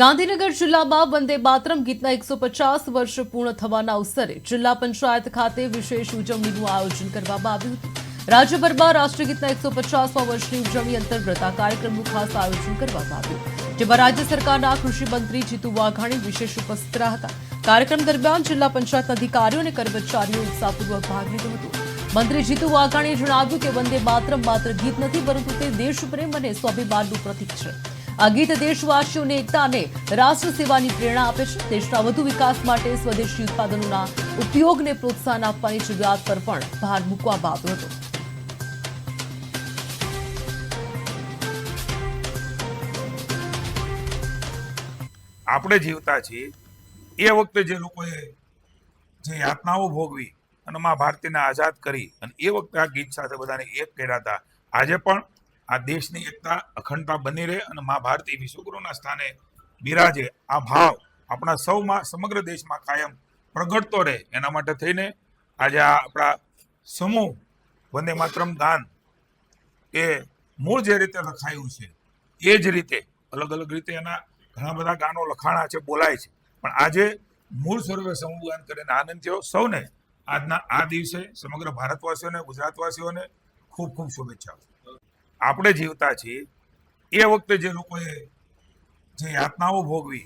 ગાંધીનગર જિલ્લામાં વંદે માતરમ ગીતના એકસો પચાસ વર્ષ પૂર્ણ થવાના અવસરે જિલ્લા પંચાયત ખાતે વિશેષ ઉજવણીનું આયોજન કરવામાં આવ્યું હતું. રાજ્યભરમાં રાષ્ટ્રગીતના એકસો પચાસમાં વર્ષની ઉજવણી અંતર્ગત આ કાર્યક્રમનું ખાસ આયોજન કરવામાં આવ્યું. જેમાં રાજ્ય સરકારના કૃષિ મંત્રી જીતુ વાઘાણી વિશેષ ઉપસ્થિત રહ્યા હતા. કાર્યક્રમ દરમિયાન જિલ્લા પંચાયત અધિકારીઓ અને કર્મચારીઓ ઉત્સાહપૂર્વક ભાગ લીધો હતો. મંત્રી જીતુ વાઘાણીએ જણાવ્યું કે વંદે માતરમ માત્ર ગીત નથી, પરંતુ તે દેશપ્રેમ અને સ્વાભિમાનનું પ્રતીક છે. આ ગીત દેશવાસીઓને એકતાને રાષ્ટ્ર સેવાની પ્રેરણા આપે છે. દેશના વધુ વિકાસ માટે સ્વદેશી ઉત્પાદનોના ઉપયોગને પ્રોત્સાહન આપવાની જરૂરિયાત પર પણ ભાર મૂકવામાં આવ્યો હતો. આપણે જીવતા છીએ. એ વખતે જે લોકોએ જે યાતનાઓ ભોગવી અને મા ભારતીને આઝાદ કરી અને એ વખતે આ ગીત સાથે બધાને એક કર્યા હતા આજે પણ આ દેશની એકતા, અખંડતા બની રહે અને મા ભારતી વિશ્વગુરુના સ્થાને બિરાજે. આ ભાવ આપણા સૌમાં સમગ્ર દેશમાં કાયમ પ્રગટતો રહે. એના માટે થઈને આજે આ આપણા સમૂહ વંદે માતરમ ગાન એ મૂળ જે રીતે લખાયું છે, એ જ રીતે, અલગ અલગ રીતે એના ઘણા બધા ગાનો લખાણા છે, બોલાય છે. પણ આજે મૂળ સ્વરૂપે સમૂહ ગાન કરીને આનંદ થયો. સૌને આજના આ દિવસે સમગ્ર ભારતવાસીઓને, ગુજરાતવાસીઓને ખૂબ ખૂબ શુભેચ્છાઓ. આપણે જીવતા છીએ એ વખતે જે લોકોએ જે યાતનાઓ ભોગવી